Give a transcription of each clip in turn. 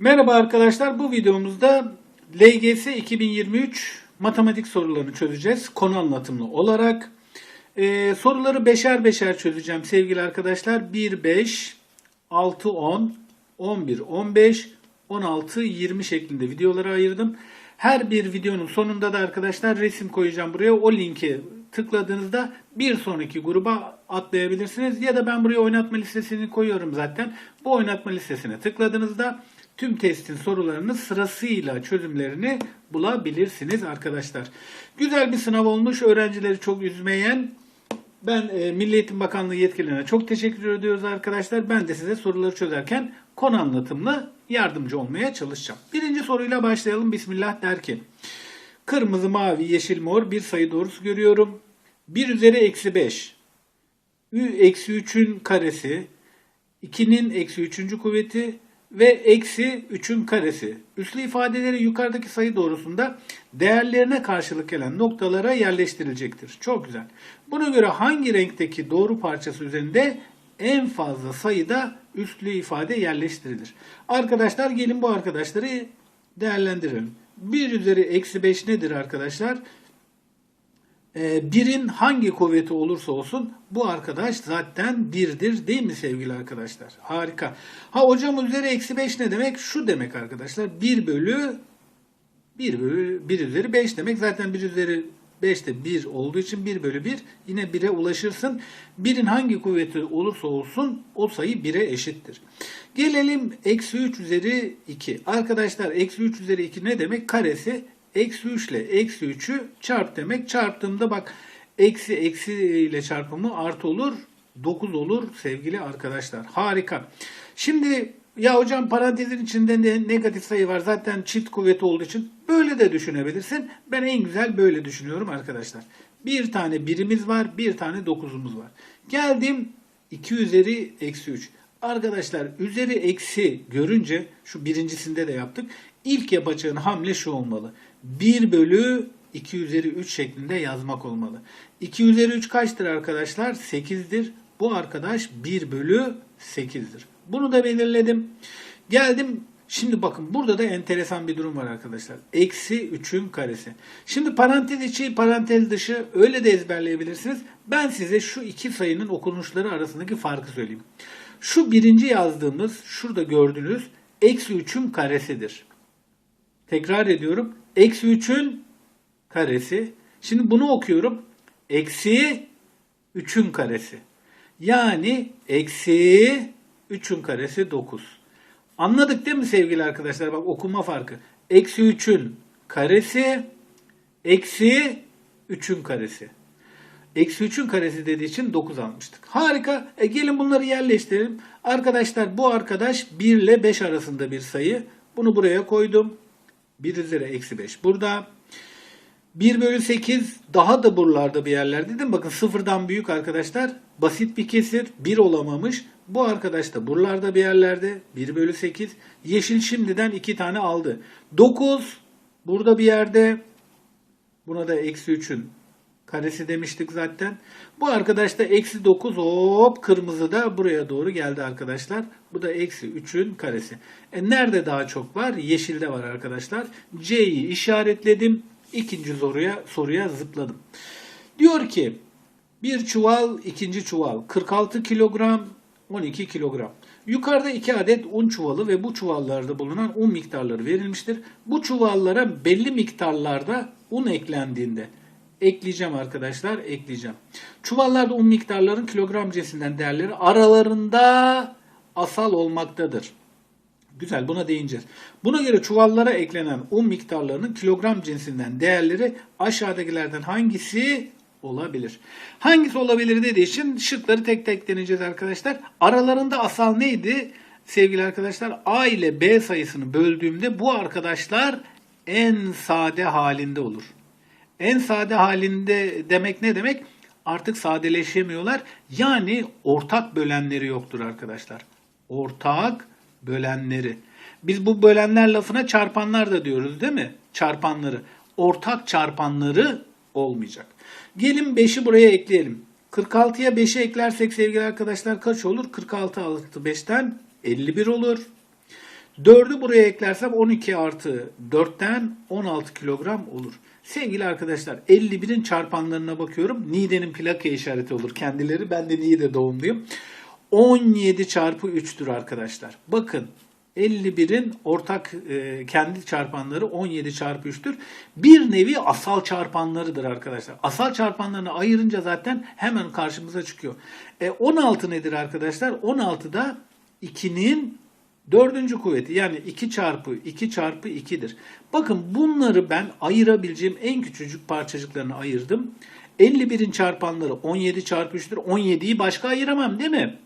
Merhaba arkadaşlar. Bu videomuzda LGS 2023 matematik sorularını çözeceğiz. Konu anlatımlı olarak. Ee, soruları beşer beşer çözeceğim sevgili arkadaşlar. 1, 5, 6, 10, 11, 15, 16, 20 şeklinde videolara ayırdım. Her bir videonun sonunda da arkadaşlar resim koyacağım buraya. O linki tıkladığınızda bir sonraki gruba atlayabilirsiniz. Ya da ben buraya oynatma listesini koyuyorum zaten. Bu oynatma listesine tıkladığınızda tüm testin sorularını sırasıyla çözümlerini bulabilirsiniz arkadaşlar. Güzel bir sınav olmuş. Öğrencileri çok üzmeyen. Ben e, Milli Eğitim Bakanlığı yetkililerine çok teşekkür ediyoruz arkadaşlar. Ben de size soruları çözerken konu anlatımlı yardımcı olmaya çalışacağım. Birinci soruyla başlayalım. Bismillah derken. Kırmızı, mavi, yeşil, mor bir sayı doğrusu görüyorum. 1 üzeri eksi 5. Ü eksi 3'ün karesi. 2'nin eksi 3. kuvveti ve eksi 3'ün karesi. Üslü ifadeleri yukarıdaki sayı doğrusunda değerlerine karşılık gelen noktalara yerleştirilecektir. Çok güzel. Buna göre hangi renkteki doğru parçası üzerinde en fazla sayıda üslü ifade yerleştirilir? Arkadaşlar gelin bu arkadaşları değerlendirelim. 1 üzeri eksi 5 nedir arkadaşlar? Ee, birin hangi kuvveti olursa olsun bu arkadaş zaten birdir değil mi sevgili arkadaşlar? Harika. Ha hocam üzeri eksi 5 ne demek? Şu demek arkadaşlar. 1 bölü 1 bölü 1 üzeri 5 demek. Zaten 1 üzeri 5 de 1 olduğu için 1 bölü 1 yine 1'e ulaşırsın. 1'in hangi kuvveti olursa olsun o sayı 1'e eşittir. Gelelim eksi 3 üzeri 2. Arkadaşlar eksi 3 üzeri 2 ne demek? Karesi eksi 3 ile eksi 3'ü çarp demek. Çarptığımda bak eksi eksi ile çarpımı artı olur. 9 olur sevgili arkadaşlar. Harika. Şimdi ya hocam parantezin içinde ne negatif sayı var zaten çift kuvveti olduğu için böyle de düşünebilirsin. Ben en güzel böyle düşünüyorum arkadaşlar. Bir tane birimiz var, bir tane dokuzumuz var. Geldim 2 üzeri eksi 3. Arkadaşlar üzeri eksi görünce şu birincisinde de yaptık. İlk yapacağın hamle şu olmalı. 1 bölü 2 üzeri 3 şeklinde yazmak olmalı. 2 üzeri 3 kaçtır arkadaşlar? 8'dir. Bu arkadaş 1 bölü 8'dir. Bunu da belirledim. Geldim. Şimdi bakın burada da enteresan bir durum var arkadaşlar. Eksi 3'ün karesi. Şimdi parantez içi parantez dışı öyle de ezberleyebilirsiniz. Ben size şu iki sayının okunuşları arasındaki farkı söyleyeyim. Şu birinci yazdığımız şurada gördüğünüz eksi 3'ün karesidir. Tekrar ediyorum. Eksi 3'ün karesi. Şimdi bunu okuyorum. Eksi 3'ün karesi. Yani eksi 3'ün karesi 9. Anladık değil mi sevgili arkadaşlar? Bak okuma farkı. Eksi 3'ün karesi eksi 3'ün karesi. Eksi 3'ün karesi dediği için 9 almıştık. Harika. E gelin bunları yerleştirelim. Arkadaşlar bu arkadaş 1 ile 5 arasında bir sayı. Bunu buraya koydum. 1 üzeri eksi 5 burada. 1 bölü 8 daha da buralarda bir yerlerde değil mi? Bakın sıfırdan büyük arkadaşlar. Basit bir kesir. 1 olamamış. Bu arkadaş da buralarda bir yerlerde. 1 bölü 8. Yeşil şimdiden 2 tane aldı. 9 burada bir yerde. Buna da eksi 3'ün karesi demiştik zaten. Bu arkadaş da eksi 9 hop kırmızı da buraya doğru geldi arkadaşlar. Bu da eksi 3'ün karesi. E nerede daha çok var? Yeşilde var arkadaşlar. C'yi işaretledim. İkinci soruya, soruya zıpladım. Diyor ki bir çuval ikinci çuval 46 kilogram 12 kilogram. Yukarıda iki adet un çuvalı ve bu çuvallarda bulunan un miktarları verilmiştir. Bu çuvallara belli miktarlarda un eklendiğinde ekleyeceğim arkadaşlar ekleyeceğim. Çuvallarda un miktarların kilogram cinsinden değerleri aralarında asal olmaktadır. Güzel buna değineceğiz. Buna göre çuvallara eklenen un miktarlarının kilogram cinsinden değerleri aşağıdakilerden hangisi olabilir? Hangisi olabilir dediği için şıkları tek tek deneyeceğiz arkadaşlar. Aralarında asal neydi? Sevgili arkadaşlar A ile B sayısını böldüğümde bu arkadaşlar en sade halinde olur. En sade halinde demek ne demek? Artık sadeleşemiyorlar. Yani ortak bölenleri yoktur arkadaşlar. Ortak bölenleri. Biz bu bölenler lafına çarpanlar da diyoruz değil mi? Çarpanları. Ortak çarpanları olmayacak. Gelin 5'i buraya ekleyelim. 46'ya 5'i eklersek sevgili arkadaşlar kaç olur? 46 artı 5'ten 51 olur. 4'ü buraya eklersem 12 artı 4'ten 16 kilogram olur. Sevgili arkadaşlar 51'in çarpanlarına bakıyorum. Niğde'nin plaka işareti olur kendileri. Ben de Niğde doğumluyum. 17 çarpı 3'tür arkadaşlar. Bakın 51'in ortak e, kendi çarpanları 17 çarpı 3'tür. Bir nevi asal çarpanlarıdır arkadaşlar. Asal çarpanlarını ayırınca zaten hemen karşımıza çıkıyor. E, 16 nedir arkadaşlar? 16 da 2'nin dördüncü kuvveti yani 2 çarpı 2 çarpı 2'dir. Bakın bunları ben ayırabileceğim en küçücük parçacıklarını ayırdım. 51'in çarpanları 17 çarpı 3'tür. 17'yi başka ayıramam değil mi?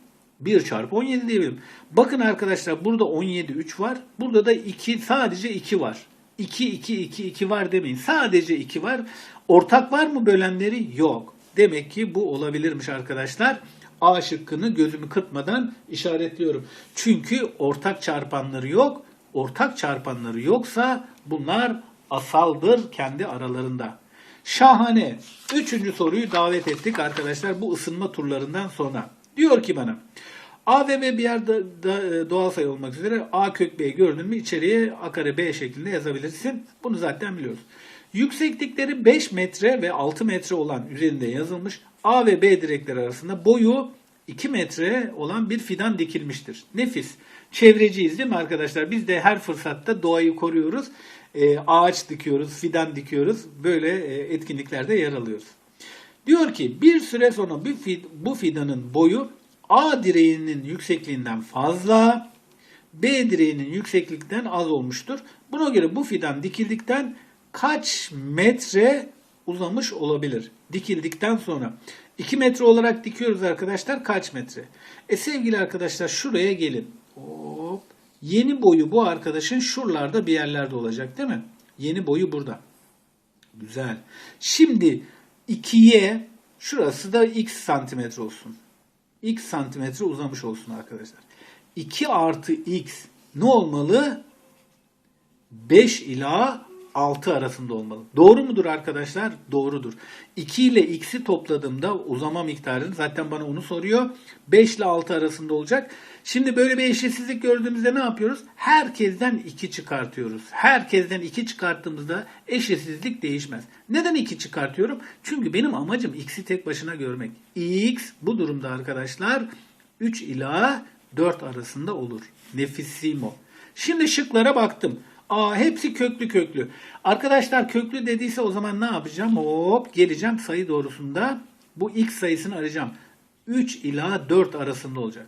1 çarpı 17 diyebilirim. Bakın arkadaşlar burada 17 3 var. Burada da 2 sadece 2 var. 2 2 2 2 var demeyin. Sadece 2 var. Ortak var mı bölenleri? Yok. Demek ki bu olabilirmiş arkadaşlar. A şıkkını gözümü kırpmadan işaretliyorum. Çünkü ortak çarpanları yok. Ortak çarpanları yoksa bunlar asaldır kendi aralarında. Şahane. Üçüncü soruyu davet ettik arkadaşlar bu ısınma turlarından sonra. Diyor ki bana A ve B bir yerde doğal sayı olmak üzere A kök B gördün mü içeriye A kare B şeklinde yazabilirsin. Bunu zaten biliyoruz. Yükseklikleri 5 metre ve 6 metre olan üzerinde yazılmış A ve B direkleri arasında boyu 2 metre olan bir fidan dikilmiştir. Nefis. Çevreciyiz değil mi arkadaşlar? Biz de her fırsatta doğayı koruyoruz. Ee, ağaç dikiyoruz, fidan dikiyoruz. Böyle e, etkinliklerde yer alıyoruz. Diyor ki bir süre sonra bir fid- bu fidanın boyu A direğinin yüksekliğinden fazla, B direğinin yükseklikten az olmuştur. Buna göre bu fidan dikildikten kaç metre uzamış olabilir? Dikildikten sonra. 2 metre olarak dikiyoruz arkadaşlar kaç metre? E sevgili arkadaşlar şuraya gelin. Hop. Yeni boyu bu arkadaşın şuralarda bir yerlerde olacak değil mi? Yeni boyu burada. Güzel. Şimdi 2'ye şurası da x santimetre olsun. x santimetre uzamış olsun arkadaşlar. 2 artı x ne olmalı? 5 ila 6 arasında olmalı. Doğru mudur arkadaşlar? Doğrudur. 2 ile x'i topladığımda uzama miktarını zaten bana onu soruyor. 5 ile 6 arasında olacak. Şimdi böyle bir eşitsizlik gördüğümüzde ne yapıyoruz? Herkesten 2 çıkartıyoruz. Herkesten 2 çıkarttığımızda eşitsizlik değişmez. Neden 2 çıkartıyorum? Çünkü benim amacım x'i tek başına görmek. x bu durumda arkadaşlar 3 ila 4 arasında olur. Nefissimo. Şimdi şıklara baktım. Aa hepsi köklü köklü. Arkadaşlar köklü dediyse o zaman ne yapacağım? Hop geleceğim sayı doğrusunda bu x sayısını arayacağım. 3 ila 4 arasında olacak.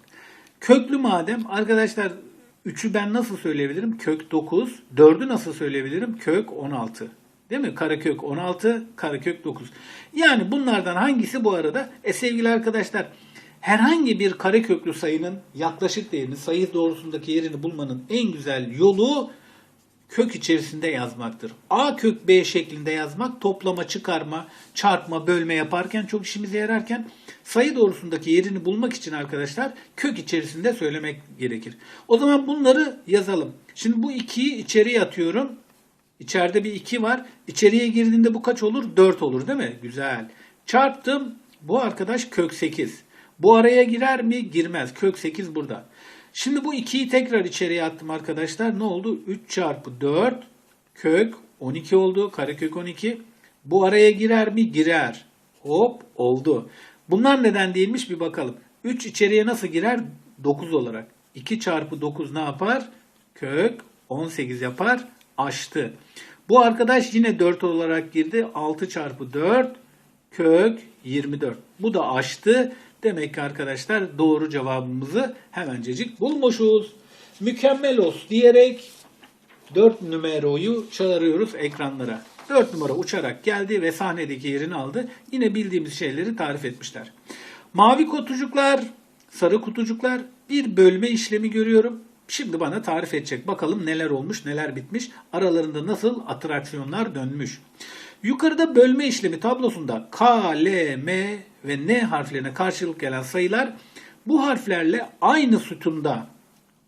Köklü madem arkadaşlar 3'ü ben nasıl söyleyebilirim? Kök 9. 4'ü nasıl söyleyebilirim? Kök 16. Değil mi? Karekök 16, karekök 9. Yani bunlardan hangisi bu arada? E sevgili arkadaşlar herhangi bir kareköklü sayının yaklaşık değerini, sayı doğrusundaki yerini bulmanın en güzel yolu kök içerisinde yazmaktır. A kök B şeklinde yazmak toplama, çıkarma, çarpma, bölme yaparken çok işimize yararken sayı doğrusundaki yerini bulmak için arkadaşlar kök içerisinde söylemek gerekir. O zaman bunları yazalım. Şimdi bu 2'yi içeriye atıyorum. İçeride bir 2 var. İçeriye girdiğinde bu kaç olur? 4 olur değil mi? Güzel. Çarptım. Bu arkadaş kök 8. Bu araya girer mi? Girmez. Kök 8 burada. Şimdi bu 2'yi tekrar içeriye attım arkadaşlar. Ne oldu? 3 çarpı 4 kök 12 oldu. Karekök 12. Bu araya girer mi? Girer. Hop oldu. Bunlar neden değilmiş bir bakalım. 3 içeriye nasıl girer? 9 olarak. 2 çarpı 9 ne yapar? Kök 18 yapar. Açtı. Bu arkadaş yine 4 olarak girdi. 6 çarpı 4 kök 24. Bu da açtı. Demek ki arkadaşlar doğru cevabımızı hemencecik bulmuşuz. Mükemmel olsun diyerek 4 numarayı çağırıyoruz ekranlara. 4 numara uçarak geldi ve sahnedeki yerini aldı. Yine bildiğimiz şeyleri tarif etmişler. Mavi kutucuklar, sarı kutucuklar bir bölme işlemi görüyorum. Şimdi bana tarif edecek. Bakalım neler olmuş, neler bitmiş. Aralarında nasıl atraksiyonlar dönmüş. Yukarıda bölme işlemi tablosunda K, L, M ve N harflerine karşılık gelen sayılar bu harflerle aynı sütunda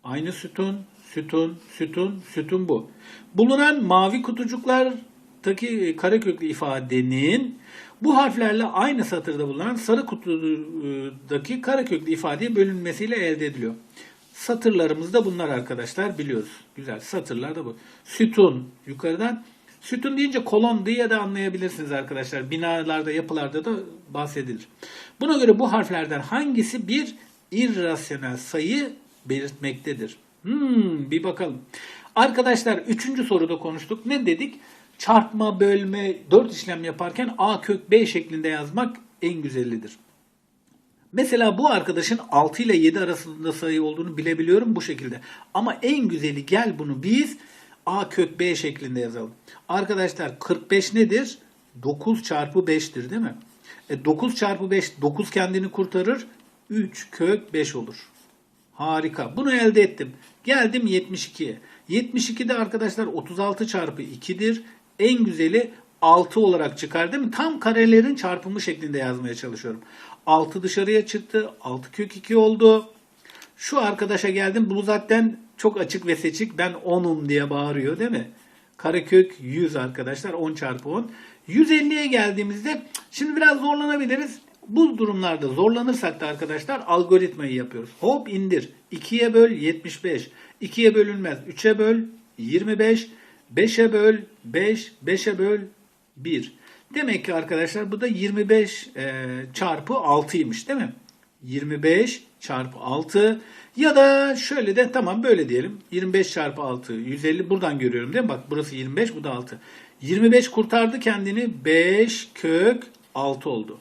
aynı sütun, sütun, sütun, sütun bu. Bulunan mavi kutucuklardaki kareköklü ifadenin bu harflerle aynı satırda bulunan sarı kutudaki kareköklü ifadeye bölünmesiyle elde ediliyor. Satırlarımız da bunlar arkadaşlar biliyoruz. Güzel satırlar da bu. Sütun yukarıdan. Sütun deyince kolon diye de anlayabilirsiniz arkadaşlar. Binalarda, yapılarda da bahsedilir. Buna göre bu harflerden hangisi bir irrasyonel sayı belirtmektedir? Hmm, bir bakalım. Arkadaşlar üçüncü soruda konuştuk. Ne dedik? Çarpma, bölme, dört işlem yaparken a kök b şeklinde yazmak en güzelidir. Mesela bu arkadaşın 6 ile 7 arasında sayı olduğunu bilebiliyorum bu şekilde. Ama en güzeli gel bunu biz a kök b şeklinde yazalım. Arkadaşlar 45 nedir? 9 çarpı 5'tir değil mi? E 9 çarpı 5 9 kendini kurtarır. 3 kök 5 olur. Harika. Bunu elde ettim. Geldim 72'ye. 72'de arkadaşlar 36 çarpı 2'dir. En güzeli 6 olarak çıkar değil mi? Tam karelerin çarpımı şeklinde yazmaya çalışıyorum. 6 dışarıya çıktı. 6 kök 2 oldu. Şu arkadaşa geldim. Bu zaten çok açık ve seçik. Ben 10'um diye bağırıyor değil mi? Karekök 100 arkadaşlar. 10 çarpı 10. 150'ye geldiğimizde şimdi biraz zorlanabiliriz. Bu durumlarda zorlanırsak da arkadaşlar algoritmayı yapıyoruz. Hop indir. 2'ye böl 75. 2'ye bölünmez. 3'e böl 25. 5'e böl 5. 5'e böl 1. Demek ki arkadaşlar bu da 25 e, çarpı 6'ymış değil mi? 25 çarpı 6 ya da şöyle de tamam böyle diyelim. 25 çarpı 6 150 buradan görüyorum değil mi? Bak burası 25 bu da 6. 25 kurtardı kendini 5 kök 6 oldu.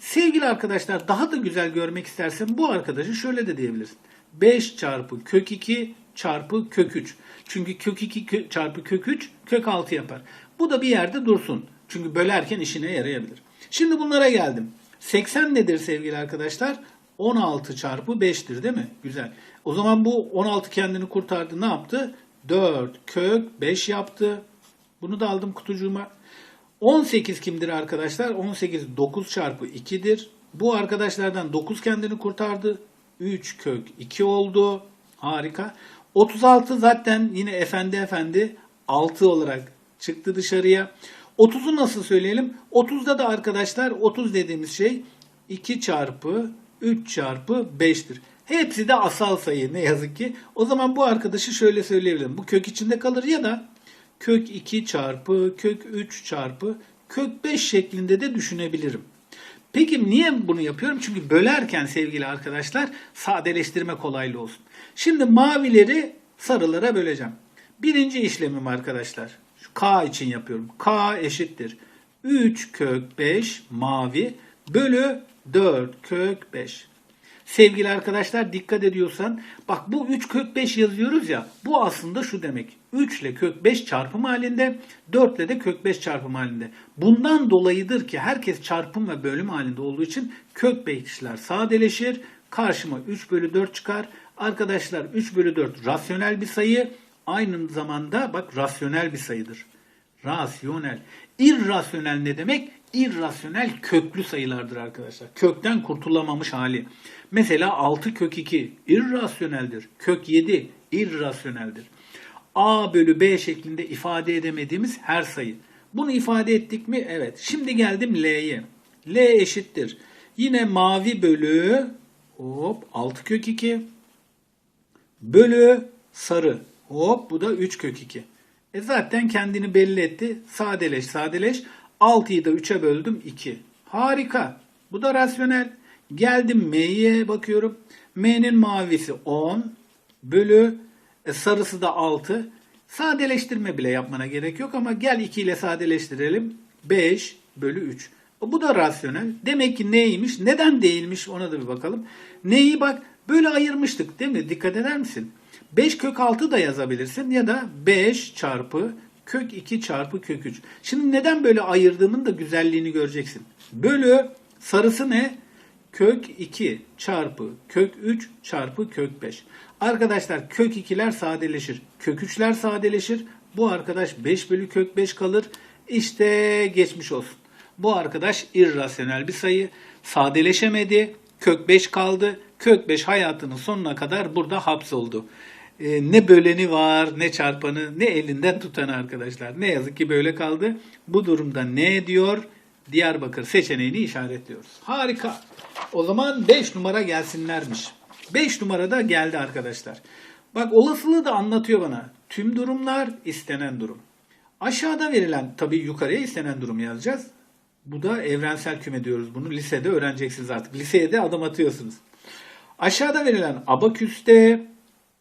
Sevgili arkadaşlar daha da güzel görmek istersen bu arkadaşı şöyle de diyebilirsin. 5 çarpı kök 2 çarpı kök 3. Çünkü kök 2 kö- çarpı kök 3 kök 6 yapar. Bu da bir yerde dursun. Çünkü bölerken işine yarayabilir. Şimdi bunlara geldim. 80 nedir sevgili arkadaşlar? 16 çarpı 5'tir değil mi? Güzel. O zaman bu 16 kendini kurtardı. Ne yaptı? 4 kök 5 yaptı. Bunu da aldım kutucuğuma. 18 kimdir arkadaşlar? 18 9 çarpı 2'dir. Bu arkadaşlardan 9 kendini kurtardı. 3 kök 2 oldu. Harika. 36 zaten yine efendi efendi 6 olarak çıktı dışarıya. 30'u nasıl söyleyelim? 30'da da arkadaşlar 30 dediğimiz şey 2 çarpı 3 çarpı 5'tir. Hepsi de asal sayı ne yazık ki. O zaman bu arkadaşı şöyle söyleyebilirim. Bu kök içinde kalır ya da kök 2 çarpı kök 3 çarpı kök 5 şeklinde de düşünebilirim. Peki niye bunu yapıyorum? Çünkü bölerken sevgili arkadaşlar sadeleştirme kolaylığı olsun. Şimdi mavileri sarılara böleceğim. Birinci işlemim arkadaşlar. Şu K için yapıyorum. K eşittir. 3 kök 5 mavi bölü 4 kök 5. Sevgili arkadaşlar dikkat ediyorsan bak bu 3 kök 5 yazıyoruz ya bu aslında şu demek. 3 ile kök 5 çarpım halinde 4 ile de kök 5 çarpım halinde. Bundan dolayıdır ki herkes çarpım ve bölüm halinde olduğu için kök 5'ler sadeleşir. Karşıma 3 bölü 4 çıkar. Arkadaşlar 3 bölü 4 rasyonel bir sayı. Aynı zamanda bak rasyonel bir sayıdır. Rasyonel. İrrasyonel ne demek? İrrasyonel köklü sayılardır arkadaşlar. Kökten kurtulamamış hali. Mesela 6 kök 2 irrasyoneldir. Kök 7 irrasyoneldir. A bölü B şeklinde ifade edemediğimiz her sayı. Bunu ifade ettik mi? Evet. Şimdi geldim L'ye. L eşittir. Yine mavi bölü hop 6 kök 2 bölü sarı. Hop bu da 3 kök 2. E zaten kendini belli etti. Sadeleş sadeleş. 6'yı da 3'e böldüm 2. Harika. Bu da rasyonel. Geldim M'ye bakıyorum. M'nin mavisi 10 bölü e, sarısı da 6. Sadeleştirme bile yapmana gerek yok ama gel 2 ile sadeleştirelim. 5 bölü 3. Bu da rasyonel. Demek ki neymiş? Neden değilmiş ona da bir bakalım. Neyi bak böyle ayırmıştık değil mi? Dikkat eder misin? 5 kök 6 da yazabilirsin ya da 5 çarpı kök 2 çarpı kök 3. Şimdi neden böyle ayırdığımın da güzelliğini göreceksin. Bölü sarısı ne? Kök 2 çarpı kök 3 çarpı kök 5. Arkadaşlar kök 2'ler sadeleşir. Kök 3'ler sadeleşir. Bu arkadaş 5 bölü kök 5 kalır. İşte geçmiş olsun. Bu arkadaş irrasyonel bir sayı. Sadeleşemedi. Kök 5 kaldı. Kök 5 hayatının sonuna kadar burada hapsoldu. Ee, ne böleni var, ne çarpanı, ne elinden tutanı arkadaşlar. Ne yazık ki böyle kaldı. Bu durumda ne diyor? Diyarbakır seçeneğini işaretliyoruz. Harika. O zaman 5 numara gelsinlermiş. 5 numarada geldi arkadaşlar. Bak olasılığı da anlatıyor bana. Tüm durumlar istenen durum. Aşağıda verilen tabii yukarıya istenen durum yazacağız. Bu da evrensel küme diyoruz bunu. Lisede öğreneceksiniz artık. Liseye de adım atıyorsunuz. Aşağıda verilen abaküste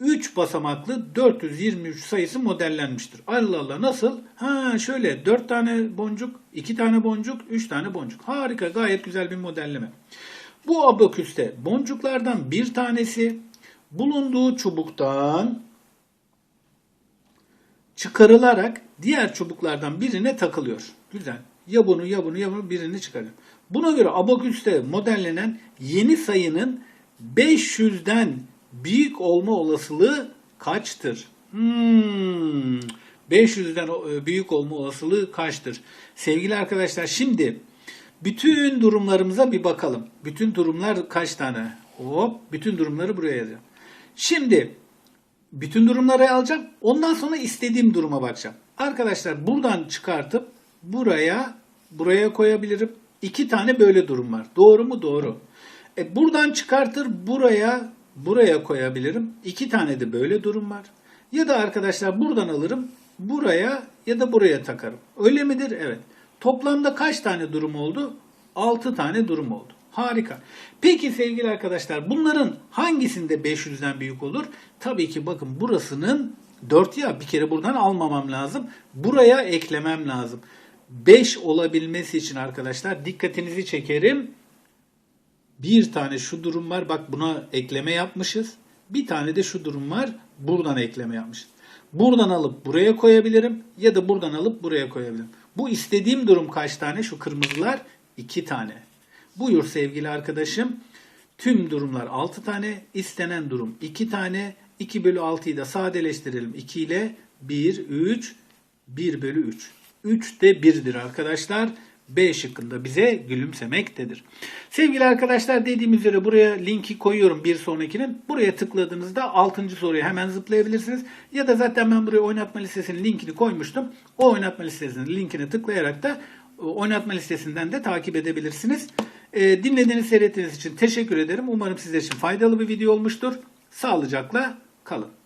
3 basamaklı 423 sayısı modellenmiştir. Allah Allah nasıl? Ha şöyle 4 tane boncuk, 2 tane boncuk, 3 tane boncuk. Harika gayet güzel bir modelleme. Bu abaküste boncuklardan bir tanesi bulunduğu çubuktan çıkarılarak diğer çubuklardan birine takılıyor. Güzel. Ya bunu ya bunu ya bunu birini çıkarıyor. Buna göre abaküste modellenen yeni sayının 500'den büyük olma olasılığı kaçtır? Hmm, 500'den o- büyük olma olasılığı kaçtır? Sevgili arkadaşlar şimdi bütün durumlarımıza bir bakalım. Bütün durumlar kaç tane? Hop bütün durumları buraya yazacağım. Şimdi bütün durumları alacağım. Ondan sonra istediğim duruma bakacağım. Arkadaşlar buradan çıkartıp buraya buraya koyabilirim. İki tane böyle durum var. Doğru mu? Doğru. E buradan çıkartır buraya buraya koyabilirim. İki tane de böyle durum var. Ya da arkadaşlar buradan alırım buraya ya da buraya takarım. Öyle midir? Evet. Toplamda kaç tane durum oldu? 6 tane durum oldu. Harika. Peki sevgili arkadaşlar bunların hangisinde 500'den büyük olur? Tabii ki bakın burasının 4 ya bir kere buradan almamam lazım. Buraya eklemem lazım. 5 olabilmesi için arkadaşlar dikkatinizi çekerim. Bir tane şu durum var. Bak buna ekleme yapmışız. Bir tane de şu durum var. Buradan ekleme yapmışız. Buradan alıp buraya koyabilirim ya da buradan alıp buraya koyabilirim. Bu istediğim durum kaç tane? Şu kırmızılar 2 tane. Buyur sevgili arkadaşım. Tüm durumlar 6 tane. istenen durum 2 tane. 2 bölü 6'yı da sadeleştirelim. 2 ile 1, 3, 1 bölü 3. 3 de 1'dir arkadaşlar. B şıkkında bize gülümsemektedir. Sevgili arkadaşlar dediğim üzere buraya linki koyuyorum bir sonrakinin. Buraya tıkladığınızda 6. soruya hemen zıplayabilirsiniz. Ya da zaten ben buraya oynatma listesinin linkini koymuştum. O oynatma listesinin linkini tıklayarak da e, oynatma listesinden de takip edebilirsiniz. E, dinlediğiniz, seyrettiğiniz için teşekkür ederim. Umarım sizler için faydalı bir video olmuştur. Sağlıcakla kalın.